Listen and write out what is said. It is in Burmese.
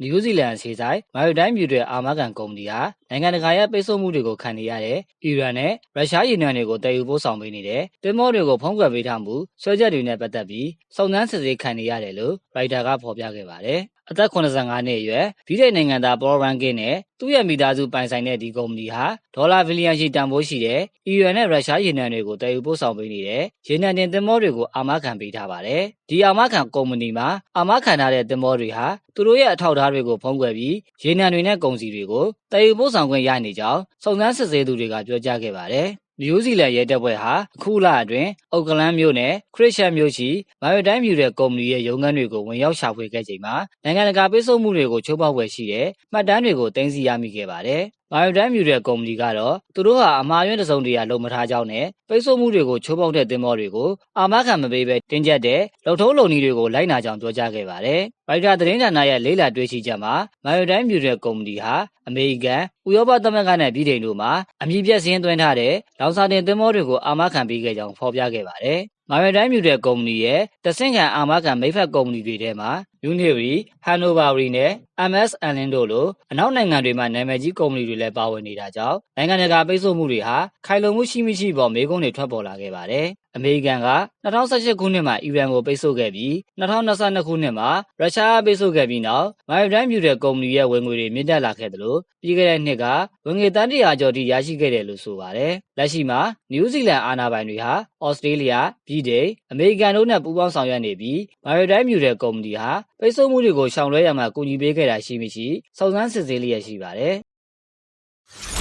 နယူးဇီလန်အခြေဆိုင်မာရီတိုင်းမြူတဲ့အာမခံကုမ္ပဏီဟာနိုင်ငံတကာရဲ့ပိတ်ဆို့မှုတွေကိုခံနေရတဲ့အီရန်နဲ့ရုရှားရေနံတွေကိုတည်ယူပို့ဆောင်ပေးနေတဲ့တင်မောတွေကိုဖုံးကွယ်ပေးထားမှုဆွဲချက်တွေနဲ့ပတ်သက်ပြီးစုံစမ်းစစ်ဆေးခံနေရတယ်လို့ရိုက်တာကဖော်ပြခဲ့ပါတယ်။အသက်85နှစ်အရွယ်ဗြိတိန်နိုင်ငံသားပေါ်ရန်ကင်းနဲ့သူ့ရဲ့မိသားစုပိုင်ဆိုင်တဲ့ဒီကုမ္ပဏီဟာဒေါ်လာဘီလီယံရှိတန်ဖိုးရှိတဲ့အီရန်နဲ့ရုရှားရေနံတွေကိုတည်ယူပို့ဆောင်ပေးနေတဲ့ရေနံတင်သင်္ဘောတွေကိုအာမခံပေးထားပါတယ်။ဒီအာမခံကုမ္ပဏီမှာအာမခံထားတဲ့သင်္ဘောတွေဟာသူတို့ရဲ့အထောက်အထားတွေကိုဖုံးကွယ်ပြီးရေနံတွေနဲ့ကုန်စည်တွေကိုတည်ယူပို့ဆောင်ခွင့်ရနေကြောင်းစုံစမ်းစစ်ဆေးသူတွေကပြောကြားခဲ့ပါတယ်။ နယူးဇီလန်ရဲတပ်ဖွဲ့ဟာအခုလအတွင်းအောက်ကလန်မြို့နယ်ခရစ်ရှန်မြို့ရှိမာရီတိုင်းမြို့တဲ့ကုမ္ပဏီရဲ့ရုံးခန်းတွေကိုဝင်ရောက်ရှာဖွေခဲ့ချိန်မှာနိုင်ငံတကာပိတ်ဆို့မှုတွေကိုချိုးဖောက်ဝယ်ရှိတဲ့မှတ်တမ်းတွေကိုတင်စီရမိခဲ့ပါတယ်။မာရီတိုင်းမြို့တဲ့ကုမ္ပဏီကတော့သူတို့ဟာအမှားယွင်းတစုံတရာလုပ်မထားကြောင်းနဲ့ပိတ်ဆို့မှုတွေကိုချိုးဖောက်တဲ့သင်္ဘောတွေကိုအာမခံမပေးဘဲတင်းကျပ်တဲ့လုံထုံးလုံနည်းတွေကိုလိုက်နာကြောင်းပြောကြားခဲ့ပါတယ်။ရိုက်တာသတင်းဌာနရဲ့လေးလာတွေ့ရှိချက်မှာမာရီတိုင်းမြို့တဲ့ကုမ္ပဏီဟာအမေရိကန်ဥရောပသမဂ္ဂနဲ့ပြည်ထောင်စုမှာအမည်ပြစင်းသွင်းထားတဲ့လောင်စာတင်သင်္ဘောတွေကိုအာမခံပေးခဲ့ကြောင်းဖော်ပြခဲ့ပါတယ်။မာရီတိုင်းမြူတဲ့ကုမ္ပဏီရဲ့တဆင့်ခံအာမခံမိဖက်ကုမ္ပဏီတွေထဲမှာ Unity, Hanover နဲ့ MS Allen တို့လိုအနောက်နိုင်ငံတွေမှာနာမည်ကြီးကုမ္ပဏီတွေလည်းပါဝင်နေတာကြောင့်နိုင်ငံတကာပိတ်ဆို့မှုတွေဟာခိုင်လုံမှုရှိမရှိပေါ်မေးခွန်းတွေထွက်ပေါ်လာခဲ့ပါတယ်။ အမေရိကန်က2018ခုနှစ်မှာအီရန်ကိုပိတ်ဆို့ခဲ့ပြီး2022ခုနှစ်မှာရုရှားကပိတ်ဆို့ခဲ့ပြီးနောက်မိုင်တိုင်းမြူတဲ့ကုမ္ပဏီရဲ့ဝင်ငွေတွေမြင့်တက်လာခဲ့တယ်လို့ပြီးခဲ့တဲ့နှစ်ကဝင်ငွေတန်းတရာကျော်ထိရရှိခဲ့တယ်လို့ဆိုပါတယ်။လက်ရှိမှာနယူးဇီလန်အာဏာပိုင်တွေဟာဩစတြေးလျ၊ပြည်တိန်၊အမေရိကန်တို့နဲ့ပူးပေါင်းဆောင်ရွက်နေပြီးမိုင်တိုင်းမြူတဲ့ကုမ္ပဏီဟာပိတ်ဆို့မှုတွေကိုရှောင်လွှဲရမှာကူညီပေးခဲ့တာရှိမရှိစုံစမ်းစစ်ဆေးလျက်ရှိပါတယ်။